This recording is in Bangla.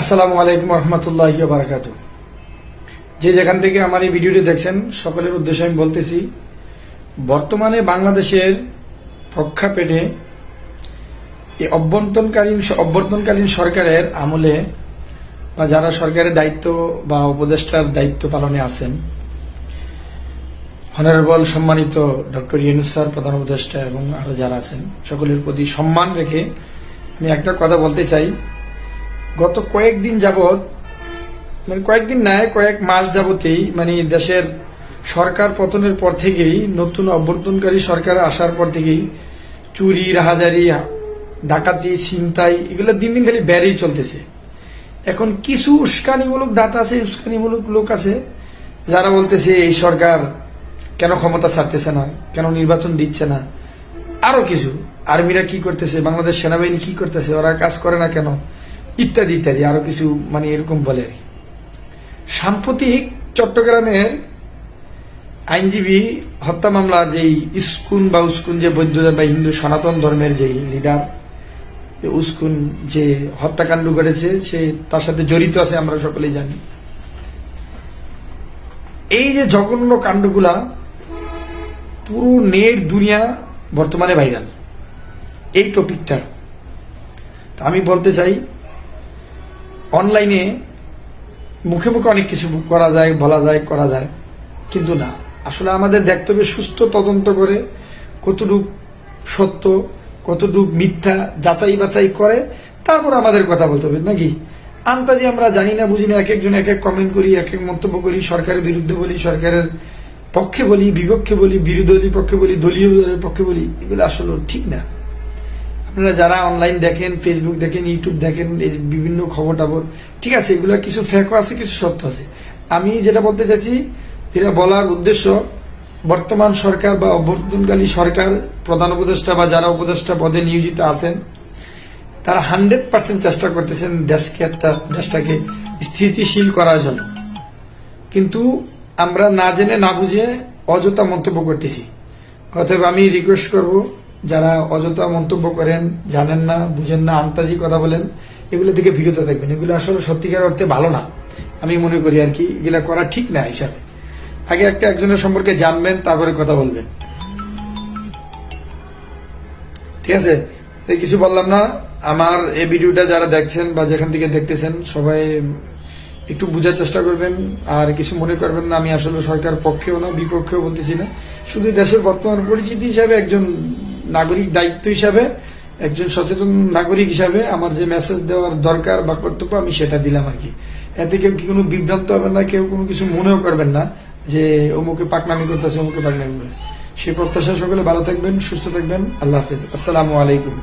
আসসালামু আলাইকুম রহমতুল্লাহ বারাকাতু যে যেখান থেকে আমার এই ভিডিওটি দেখছেন, সকলের উদ্দেশ্যে আমি বলতেছি, বর্তমানে বাংলাদেশের প্রক্ষাপেটে এই অভ্যন্তরকালীন অভ্যন্তরকালীন সরকারের আমলে বা যারা সরকারের দায়িত্ব বা উপদেষ্টার দায়িত্ব পালনে আছেন অনারেবল সম্মানিত ডক্টর ইউনুস স্যার, প্রধান উপদেষ্টা এবং আরও যারা আছেন, সকলের প্রতি সম্মান রেখে আমি একটা কথা বলতে চাই। গত কয়েকদিন যাবৎ মানে কয়েকদিন নয় কয়েক মাস যাবতেই মানে দেশের সরকার পতনের পর থেকেই, নতুন অভ্যর্থনকারী সরকার আসার পর থেকেই, চুরি, রাহাজারি, ডাকাতি, ছিনতাই, এগুলো দিন দিন খালি বেড়েই চলতেছে। এখন কিছু উস্কানিমূলক দাতা আছে, উস্কানিমূলক লোক আছে, যারা বলতেছে এই সরকার কেন ক্ষমতা ছাড়তেছে না, কেন নির্বাচন দিচ্ছে না। আরও কিছু। আর্মিরা কি করতেছে, বাংলাদেশ সেনাবাহিনী কি করতেছে, ওরা কাজ করে না কেন? ইত্যাদি ইত্যাদি, আরও কিছু মানে এরকম বলে আর কি। সাম্প্রতিক চট্টগ্রামের আইনজীবী হত্যা মামলা যেই ইস্কুন বা উস্কুন যে বৌদ্ধ বা হিন্দু সনাতন ধর্মের যেই লিডার উস্কুন যে হত্যাকাণ্ড ঘটেছে, সে তার সাথে জড়িত আছে, আমরা সকলেই জানি। এই যে জঘন্য কাণ্ডগুলা পুরো নেট দুনিয়া বর্তমানে ভাইরাল এই টপিকটা আমি বলতে চাই অনলাইনে মুখে মুখে অনেক কিছু করা যায়, বলা যায়, করা যায়। কিন্তু না। আসলে আমাদের দেখতে হবে সুস্থ তদন্ত করে কতটুক সত্য, কতটুক মিথ্যা যাচাই বাছাই করে, তারপর আমাদের কথা বলতে হবে, নাকি? আন্তাজি আমরা জানি না, বুঝি না, এক একজন এক এক কমেন্ট করি, এক এক মন্তব্য করি, সরকারের বিরুদ্ধে বলি, সরকারের পক্ষে বলি, বিপক্ষে বলি, বিরোধী পক্ষে বলি, দলীয় পক্ষে বলি, এগুলো আসলে ঠিক না। আপনারা যারা অনলাইন দেখেন ফেসবুক দেখেন ইউটিউব দেখেন বিভিন্ন খবর টবর ঠিক আছে, এগুলো কিছু ফ্যাকও আছে, কিছু সত্য আছে। আমি যেটা বলতে চাচ্ছি যেটা বলার উদ্দেশ্য, বর্তমান সরকার বা অভ্যর্থনকালী সরকার, প্রধান উপদেষ্টা বা যারা উপদেষ্টা পদে নিয়োজিত আছেন, তারা হান্ড্রেড পার্সেন্ট চেষ্টা করতেছেন দেশকে একটা, দেশটাকে স্থিতিশীল করার জন্য। কিন্তু আমরা না জেনে, না বুঝে অযথা মন্তব্য করতেছি। অতএব আমি রিকোয়েস্ট করব যারা অযথা মন্তব্য করেন, জানেন না, বুঝেন না, আন্তাজি কথা বলেন, এগুলো থেকে বিরত থাকবেন। এগুলো আসলে সত্যিকার অর্থে ভালো না। আমি মনে করি আর কি, এগুলো করা ঠিক না হিসাবে। আগে একটা একজনের সম্পর্কে জানবেন, তারপরে কথা বলবেন। ঠিক আছে? কিছু বললাম না। আমার এই ভিডিওটা যারা দেখছেন বা যেখান থেকে দেখতেছেন, সবাই একটু বোঝার চেষ্টা করবেন। আর কিছু মনে করবেন না, আমি আসলে সরকার পক্ষেও না, বিপক্ষেও বলতেছি না। শুধু দেশের বর্তমান পরিচিতি হিসাবে একজন নাগরিক দায়িত্ব হিসাবে, একজন সচেতন নাগরিক হিসাবে আমার যে মেসেজ দেওয়ার দরকার বা কর্তব্য, আমি সেটা দিলাম আর কি। এতে কেউ কি কোনো বিভ্রান্ত হবে না, কেউ কোনো কিছু মনেও করবেন না যে অমুকে পাকনামি করতেছে, অমুকে পাকনামি করে সে প্রত্যাশা সকলে ভালো থাকবেন, সুস্থ থাকবেন। আল্লাহ হাফিজ। আসসালামু আলাইকুম।